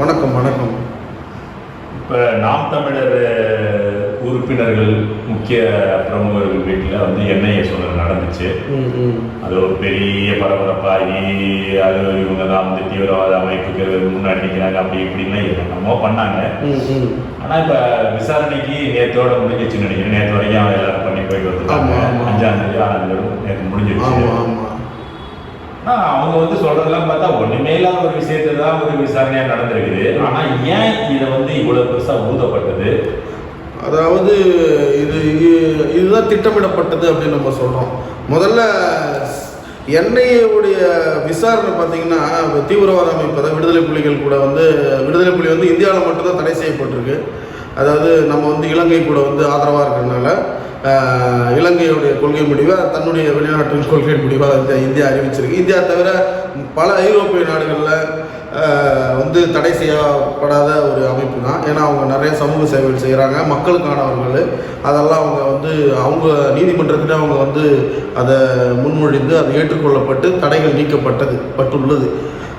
வணக்கம் வணக்கம். இப்போ நாம் தமிழர் உறுப்பினர்கள் முக்கிய பிரமுகர்கள் வீட்டில் வந்து என்ஐஏ சோதனை நடந்துச்சு. அது ஒரு பெரிய பரபரப்பாகி அது இவங்க தான் வந்து தீவிரவாத அமைப்புக்கு முன்னாடி நிற்கிறாங்க அப்படி இப்படின்லாம் என்னமோ பண்ணாங்க. ஆனால் இப்போ விசாரணைக்கு நேற்றோட முடிஞ்சிச்சுன்னு நினைக்கிறேன். நேற்று வரைக்கும் எல்லாரும் பண்ணி போயிட்டு வந்துருக்காங்க. அஞ்சாம் தேதி ஆறாம் தேதி நேற்று முடிஞ்சிருச்சு. அவங்க வந்து சொல்றதெல்லாம் பார்த்தா ஒண்ணுமே இல்லாத ஒரு விஷயத்துல தான் ஒரு விசாரணையா நடந்திருக்குது. ஆனா ஏன் இதை வந்து இவ்வளவு பெருசா ஊதப்பட்டது? அதாவது இது இதுதான் திட்டமிடப்பட்டது அப்படின்னு நம்ம சொல்கிறோம் முதல்ல என்ஐஏவுடைய விசாரணை பார்த்தீங்கன்னா தீவிரவாத அமைப்பு அதாவது விடுதலை புலிகள் கூட வந்து விடுதலை புலி வந்து இந்தியாவில் மட்டும்தான் தடை செய்யப்பட்டிருக்கு. அதாவது நம்ம வந்து இலங்கை கூட வந்து ஆதரவாக இருக்கிறதுனால இலங்கையுடைய கொள்கை முடிவை தன்னுடைய வெளிநாட்டு கொள்கை முடிவாக இந்த இந்தியா அறிவிச்சிருக்கு. இந்தியா தவிர பல ஐரோப்பிய நாடுகளில் வந்து தடை செய்யப்படாத ஒரு அமைப்பு தான் ஏன்னா அவங்க நிறைய சமூக சேவைகள் செய்கிறாங்க மக்களுக்கானவர்கள். அதெல்லாம் அவங்க வந்து அவங்க நீதிமன்றத்தில் அவங்க வந்து அதை முன்மொழிந்து அது ஏற்றுக்கொள்ளப்பட்டு தடைகள் நீக்கப்பட்டது பட்டுள்ளது.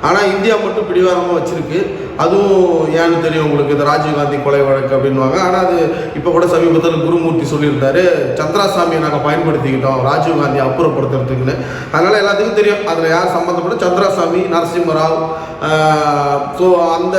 ஆனால் இந்தியா மட்டும் பிடிவாதமாக வச்சுருக்கு. அதுவும் ஏன்னு தெரியும் உங்களுக்கு இந்த ராஜீவ்காந்தி கொலை வழக்கு அப்படின்வாங்க ஆனால் அது இப்போ கூட சமீபத்தில் குருமூர்த்தி சொல்லியிருந்தாரு சந்திராசாமியை நாங்கள் பயன்படுத்திக்கிட்டோம் ராஜீவ்காந்தி அப்புறப்படுத்துறதுக்குன்னு. அதனால் எல்லாத்துக்கும் தெரியும். அதில் யார் சம்மந்தப்பட்ட சந்திராசாமி நரசிம்மராவ் ஸோ அந்த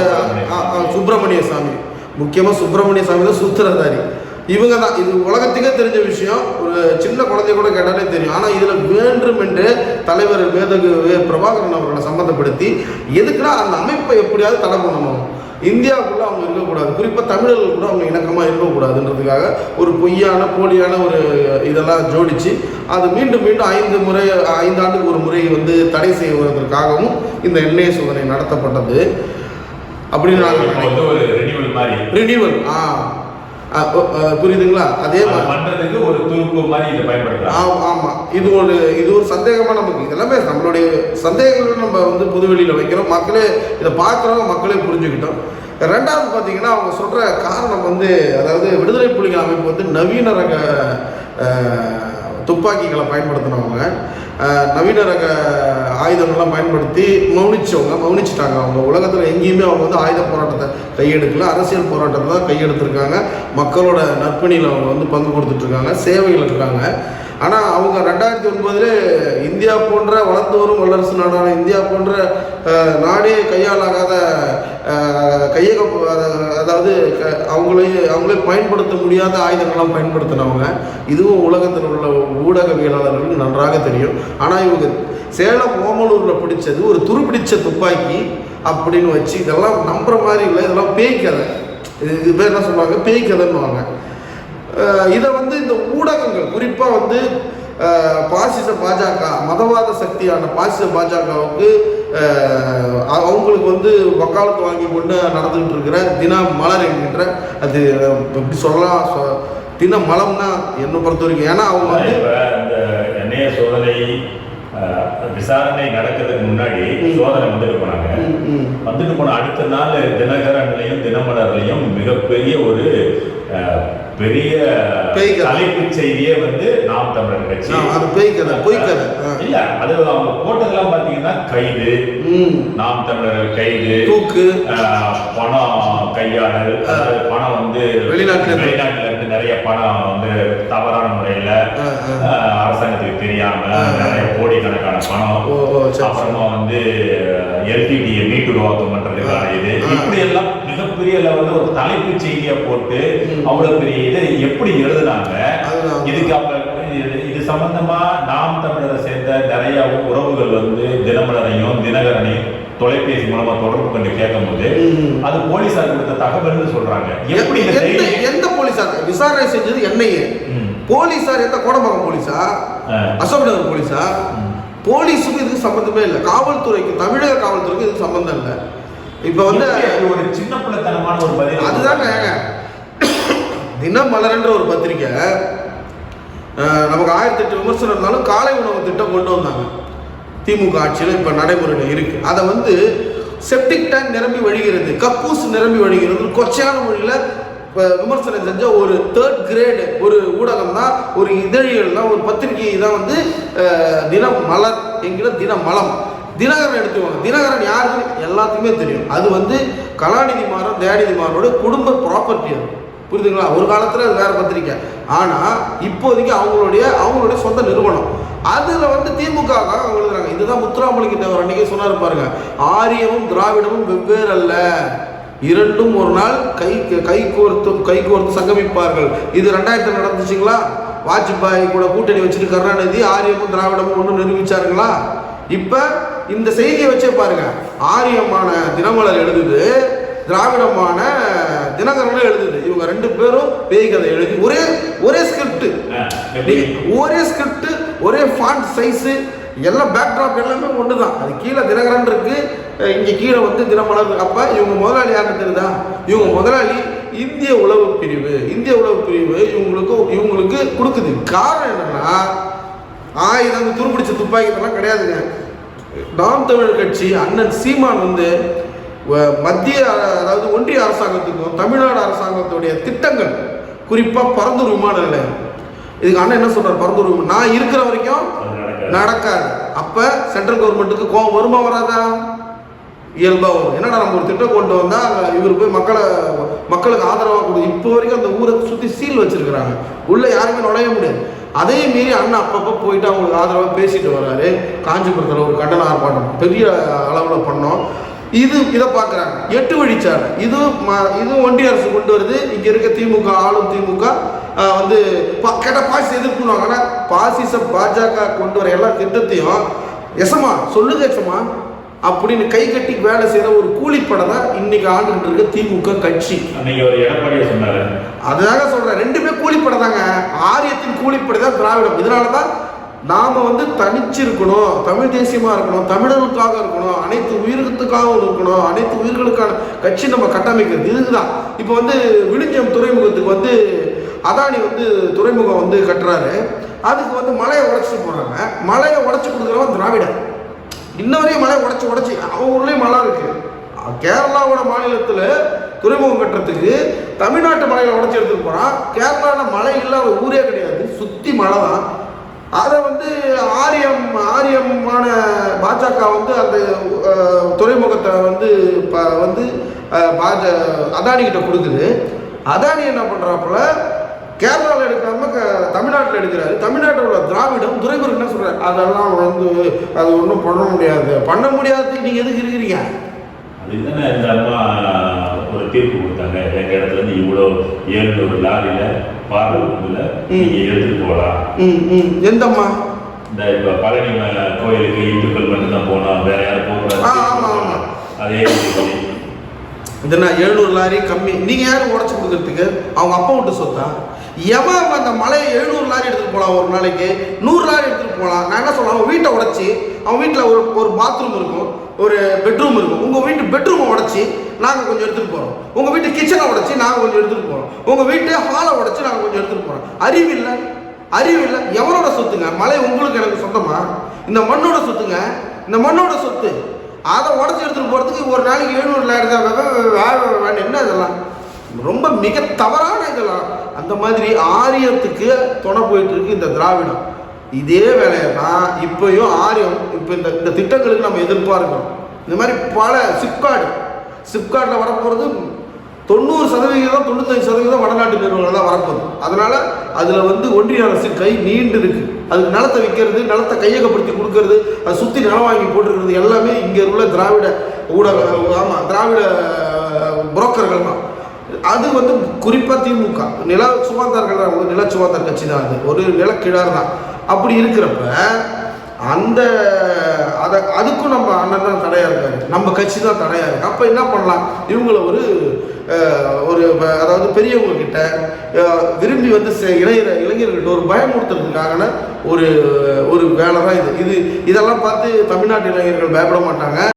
ஆ, ஆ, சுப்பிரமணிய சாமி முக்கியமாக சுப்பிரமணிய சாமி தான் சூத்திரதாரி. இவங்க தான் இது உலகத்துக்கே தெரிஞ்ச விஷயம் ஒரு சின்ன குழந்தை கூட கேட்டாலே தெரியும். ஆனால் இதில் வேண்டுமென்று தலைவர் வேதகு பிரபாகரன் அவர்களை சம்மந்தப்படுத்தி எதுக்குன்னா அந்த அமைப்பை எப்படியாவது தடை பண்ணணும்? இந்தியாவுக்குள்ள அவங்க இருக்கக்கூடாது. குறிப்பாக தமிழர்கள் கூட அவங்க இணக்கமாக இருக்கக்கூடாதுன்றதுக்காக ஒரு பொய்யான போலியான ஒரு இதெல்லாம் ஜோடிச்சு அது மீண்டும் மீண்டும் ஐந்து முறை ஐந்து ஆண்டுக்கு ஒரு முறை வந்து தடை செய்வதற்காகவும் இந்த எண்ணெய் சோதனை நடத்தப்பட்டது. அப்படின்னு வந்து ஒரு மாதிரி. ரினியூவல் ஓ, ஆ, புரியுதுங்களா? அதே மாதிரி. ஒரு துருப்பு மாதிரி இதை பயன்படுத்தலாம். ஆ- ஆமா. இது ஒரு இது ஒரு சந்தேகமா நமக்கு இதெல்லாமே நம்மளுடைய சந்தேகங்கள் நம்ம வந்து பொதுவெளியில் வைக்கிறோம். மக்களே இதை பார்க்குறவங்க மக்களே புரிஞ்சுக்கிட்டோம். ரெண்டாவது பார்த்தீங்கன்னா அவங்க சொல்ற காரணம் வந்து அதாவது விடுதலை புலிகள் அமைப்பு வந்து நவீன ரக துப்பாக்கிகளை பயன்படுத்தினவங்க நவீன ரக ஆயுதங்கள்லாம் பயன்படுத்தி மௌனிச்சவங்க மௌனிச்சிட்டாங்க அவங்க. உலகத்தில் எங்கேயுமே அவங்க வந்து ஆயுத போராட்டத்தை கையெடுக்கல. அரசியல் போராட்டத்தை தான் கையெடுத்திருக்காங்க. மக்களோட நற்பணியில் அவங்க வந்து பங்கு கொடுத்துட்ருக்காங்க. சேவைகள் இருக்காங்க ஆனால் அவங்க ரெண்டாயிரத்தி ஒன்பதில் இந்தியா போன்ற வளர்ந்து வரும் வல்லரசு நாடான இந்தியா போன்ற நாடே கையாலாகாத கையக அதாவது க- அவங்களே அவங்களே பயன்படுத்த முடியாத ஆயுதங்கள்லாம் பயன்படுத்தினவங்க. இதுவும் உலகத்தில் உள்ள ஊடகவியலாளர்களுக்கு நன்றாக தெரியும். ஆனால் இவங்க சேலம் ஓமலூரில் பிடிச்சது ஒரு துருப்பிடிச்ச துப்பாக்கி அப்படின்னு வச்சு இதெல்லாம் நம்புகிற மாதிரி இல்லை. இதெல்லாம் பேய் கதை. இது இது பேர் என்ன சொல்லுவாங்க? பேய் கதைன்னுவாங்க. இதை வந்து இந்த ஊடகங்கள் குறிப்பாக வந்து பாசிச பாஜக மதவாத சக்தியான பாசிச பாஜகவுக்கு அவங்களுக்கு வந்து வக்காலத்து வாங்கி கொண்டு நடந்துகிட்டு இருக்கிற தின மலர் என்கின்ற அது எப்படி சொல்லலாம் தின மலம்னா என்னை பொறுத்த வரைக்கும் ஏன்னா அவங்க வந்து இந்த எண்ணெய சோதனை விசாரணை நடக்கிறதுக்கு முன்னாடி. சோதனை வந்துட்டு போனாங்க. வந்துட்டு போன அடுத்த நாள் தினகரன்லையும் தினமலர்லையும் மிகப்பெரிய ஒரு பெரிய. தலைப்புச் செய்தியே வந்து நாம் தமிழர் கட்சி அது பேய் கதை பொய் கதை. இல்ல அது அவங்க போட்டதெல்லாம் பாத்தீங்கன்னா கைது நாம் தமிழர் கைது தூக்கு பணம் அதாவது பணம் வந்து வெளிநாட்டுல இருந்து. வெளிநாட்டுல இருந்து நிறைய பணம் வந்து தவறான முறையில அரசாங்கத்துக்கு தெரியாம. நிறைய கோடிக்கணக்கான பணம். அப்புறமா வந்து எல்டிடியை மீட்டுருவாக்கம் பண்றதுக்கான இது. இப்படி எல்லாம் மிகப்பெரிய லெவல்ல ஒரு தலைப்புச் செய்தியை போட்டு. அவ்வளவு பெரிய இதை எப்படி எழுதுனாங்க. இதுக்கு அப்ப இது- சம்பந்தமா நாம் தமிழரை சேர்ந்த நிறைய உறவுகள் வந்து தினமலரையும் தினகரனையும் தொலைபேசி மூலமா தொடர்பு கொண்டு கேட்கும்போது ம். அது போலீசார் கொடுத்த தகவல்னு சொல்றாங்க எப்படி எந்த போலீஸார் விசாரணை செஞ்சது என்னையே ம். போலீஸார் எந்த கோடம்பாக்கம் போலீஸா ஆ. அசோக் நகர் போலீஸா ம். போலீஸுக்கு இதுக்கு சம்மந்தமே இல்லை. காவல்துறைக்கு தமிழக காவல்துறைக்கு இதுக்கு சம்மந்தம் இல்லை. இப்போ வந்து ஒரு சின்ன பிள்ளைத்தனமான ஒரு பதில். அதுதாங்க. தினமலர்ன்ற ஒரு பத்திரிக்கை நமக்கு ஆயிரத்தி எட்டு விமர்சனம் இருந்தாலும் காலை உணவு திட்டம் கொண்டு வந்தாங்க. திமுக ஆட்சியில் இப்போ நடைமுறையில் இருக்கு. அதை வந்து செப்டிக் டேங்க் நிரம்பி வழிகிறது கக்கூஸ் நிரம்பி வழிகிறது கொச்சையான மொழியில் விமர்சனம் செஞ்ச ஒரு தேர்ட் கிரேடு ஒரு ஊடகம் தான் ஒரு இதழியல் தான் ஒரு பத்திரிகை தான் வந்து தினம் மலர் என்கிற தினமலம். தினகரன் எடுத்துக்கோங்க. தினகரன் யாருக்குன்னு எல்லாத்துக்குமே தெரியும். அது வந்து கலாநிதி மாறன் தயாநிதி மாறனோட குடும்ப ப்ராப்பர்ட்டி அது. புரியுதுங்களா? ஒரு காலத்தில் அது வேறு பத்திரிக்கை. ஆனால் இப்போதைக்கு அவங்களுடைய அவங்களுடைய சொந்த நிறுவனம். அதில் வந்து திமுக அவங்க எழுதுறாங்க இதுதான் முத்துராமலிங்க தேவர் அன்றைக்கி சொன்னார் பாருங்க. ஆரியமும் திராவிடமும் வெவ்வேறு அல்ல இரண்டும் ஒரு நாள் கை கை கோர்த்து கை கோர்த்து சங்கமிப்பார்கள். இது ரெண்டாயிரத்தில் நடந்துச்சுங்களா? வாஜ்பாய் கூட கூட்டணி வச்சுட்டு கருணாநிதி ஆரியமும் திராவிடமும் ஒன்று நிரூபிச்சாருங்களா? இப்போ இந்த செய்தியை வச்சே பாருங்க. ஆரியமான தினமலர் எழுதுது திராவிடமான தினகரனும் எழுதுது. இவங்க ரெண்டு பேரும் பேய் கதை எழுதி ஒரே ஒரே ஸ்கிரிப்ட் ஒரே ஸ்கிரிப்ட் ஒரே ஃபாண்ட் சைஸு எல்லாம் பேக்ட்ராப் எல்லாமே ஒன்று தான் அது கீழே தினகரன் இருக்கு அஹ் இங்க கீழே வந்து தினமலர் அப்ப இவங்க முதலாளி யாருன்னு தெரியுதா? இவங்க முதலாளி இந்திய உளவு பிரிவு. இந்திய உளவு பிரிவு இவங்களுக்கு இவங்களுக்கு கொடுக்குது. காரணம் என்னன்னா ஆயுதம் துருப்பிடிச்ச துப்பாக்கி இதெல்லாம் கிடையாதுங்க. நாம் தமிழர் கட்சி அண்ணன் சீமான் வந்து மத்திய அதாவது ஒன்றிய அரசாங்கத்துக்கும் தமிழ்நாடு அரசாங்கத்துடைய திட்டங்கள் குறிப்பாக பரந்தூர் விமான நிலையம். இதுக்கு அண்ணன் என்ன சொல்றாரு? பரந்தூர் நான் இருக்கிற வரைக்கும் நடக்காது. நடக்காது. அப்ப சென்ட்ரல் கவர்மெண்ட்டுக்கு கோவம் வருமா வராதா? இயல்பாக வரும். என்னடா நம்ம ஒரு திட்டம் கொண்டு வந்தால் இவர் போய் மக்களை மக்களுக்கு ஆதரவாக கொடு. இப்போ வரைக்கும் அந்த ஊரை சுற்றி சீல் வச்சிருக்கிறாங்க. உள்ளே யாருமே நுழைய முடியாது. அதே மீறி அண்ணன் அப்பப்போ போயிட்டு அவங்களுக்கு ஆதரவாக பேசிட்டு வர்றாரு காஞ்சிபுரத்தில் ஒரு கண்டன ஆர்ப்பாட்டம். பெரிய அளவில் பண்ணோம். இது இதை பார்க்குறாங்க எட்டு வழிச்சாலை. இது ம- இது ஒன்றிய அரசு கொண்டு வருது. இங்கே இருக்க திமுக ஆளும் திமுக வந்து பா- பாசி பாசிச ஆனால் பாசிச பாஜக கொண்டு வர எல்லா திட்டத்தையும் எசமா சொல்லுங்க எசமா அப்படின்னு கை கட்டி வேலை செய்கிற ஒரு கூலிப்படை தான் இன்னைக்கு ஆண்டுகிட்டு இருக்க திமுக கட்சி. அதுதாங்க சொல்றேன். ரெண்டுமே கூலிப்படை தாங்க. ஆரியத்தின் கூலிப்படை தான் திராவிடம். இதனால தான் நாம வந்து தனிச்சு இருக்கணும் தமிழ் தேசியமா இருக்கணும். தமிழர்களுக்காக இருக்கணும். அனைத்து உயிர்களுக்காகவும் இருக்கணும். அனைத்து உயிர்களுக்கான கட்சி நம்ம கட்டமைக்கிறது. இதுதான். இப்போ வந்து விழுஞ்சம் துறைமுகத்துக்கு வந்து அதானி வந்து துறைமுகம் வந்து கட்டுறாரு. அதுக்கு வந்து மலையை உடைச்சிட்டு போறாங்க. மலையை உடைச்சு கொடுக்குறவன் திராவிடன் இன்ன வரையும் மழை உடச்சி உடச்சி. அவங்க ஊர்லேயும் மலை இருக்கு. கேரளாவோட மாநிலத்தில் துறைமுகம் கட்டுறதுக்கு தமிழ்நாட்டு மலையை உடச்சி எடுத்துட்டு போகிறான் கேரளாவில் மழை இல்லாத ஊரே கிடையாது. சுற்றி மழை தான். அதை வந்து ஆரியம் ஆரியமான பாஜக வந்து அந்த துறைமுகத்தை வந்து ப வந்து பாஜ அதானி கிட்ட கொடுக்குது. அதானி என்ன பண்ணுறாப்புல கேரளாவில் எடுக்காம தமிழ்நாட்டில் எடுக்கிறாரு. தமிழ்நாட்டில் உள்ள திராவிடம் துரைமுருகன் என்ன சொல்றாரு? அதெல்லாம் வந்து அது ஒன்றும் பண்ண முடியாது. பண்ண முடியாததுக்கு நீங்கள் எதுக்கு இருக்கிறீங்க? அதுதானே இந்த அம்மா ஒரு தீர்ப்பு கொடுத்தாங்க. எங்க இடத்துல இருந்து இவ்வளோ ஏழுநூறு லாரியில பார்வூர்ல நீங்க எடுத்துட்டு போகலாம். ம் ம். எந்தம்மா? இந்த இப்ப பழனி கோயிலுக்கு இந்துக்கள் மட்டும் தான் போனோம் வேற யாரும். போகக்கூடாது அதே இது. நான் எழுநூறு லாரி கம்மி. நீங்கள் யாரும் உடச்சி கொடுக்கறதுக்கு? அவங்க அப்பா விட்டு சொத்தா எவன் அந்த மலையை எழுநூறு லாரி எடுத்துகிட்டு போகலாம் ஒரு நாளைக்கு நூறு லாரி எடுத்துகிட்டு போகலாம் நான் என்ன சொல்றேன் அவன் வீட்டை உடச்சி அவன் வீட்டில் ஒரு ஒரு பாத்ரூம் இருக்கும் ஒரு பெட்ரூம் இருக்கும் உங்கள் வீட்டு பெட்ரூமை உடச்சி நாங்கள் கொஞ்சம் எடுத்துகிட்டு போகிறோம் உங்கள் வீட்டு கிச்சனை உடச்சி நாங்கள் கொஞ்சம் எடுத்துகிட்டு போகிறோம் உங்கள் வீட்டு ஹாலை உடச்சி நாங்கள் கொஞ்சம் எடுத்துகிட்டு போகிறோம் அறிவில்லை அறிவில்லை எவனோட சொத்துங்க மலை உங்களுக்கு எனக்கு சொந்தமா இந்த மண்ணோட சொத்துங்க இந்த மண்ணோட சொத்து அதை உடச்சி எடுத்துகிட்டு போகிறதுக்கு ஒரு நாளைக்கு எழுநூறு லாயிரம் என்ன இதெல்லாம் ரொம்ப மிக தவறான இதெல்லாம். அந்த மாதிரி ஆரியத்துக்கு துணை போயிட்டு இருக்கு இந்த திராவிடம். இதே வேலையை தான் இப்பயும் ஆரியம் இப்போ இந்த இந்த திட்டங்களுக்கு நம்ம எதிர்பார்க்கிறோம். இந்த மாதிரி பல சிப்கார்டு சிப்கார்ட்டில் வரப்போகிறது தொண்ணூறு சதவிகிதம் தொண்ணூத்தஞ்சு சதவீதம் வடநாட்டு நிறுவனங்கள் தான் வரப்போகுது. அதனால் அதில் வந்து ஒன்றிய அரசு கை நீண்டு இருக்கு. அதுக்கு நிலத்தை விற்கிறது நிலத்தை கையகப்படுத்தி கொடுக்கறது அதை சுற்றி நிலம் வாங்கி போட்டுருக்கிறது எல்லாமே இங்கே உள்ள திராவிட ஊடக ஆமாம் திராவிட புரோக்கர்கள் தான். அது வந்து குறிப்பாக திமுக. நில சுகாதார்கள் தான் நில சுகாதார கட்சி தான் அது. ஒரு நிலக்கிழார் தான். அப்படி இருக்கிறப்ப அந்த அதை அதுக்கும் நம்ம அண்ணன் தான் தடையாக இருக்காரு. நம்ம கட்சி தான் தடையாக இருக்கு. அப்போ என்ன பண்ணலாம்? இவங்கள ஒரு ஒரு அதாவது பெரியவங்க கிட்ட விரும்பி வந்து இளைஞர் இளைஞர்கிட்ட ஒரு பயமுறுத்துறதுக்கான ஒரு ஒரு வேலை தான் இது. இது இதெல்லாம் பார்த்து தமிழ்நாட்டு இளைஞர்கள் பயப்பட மாட்டாங்க.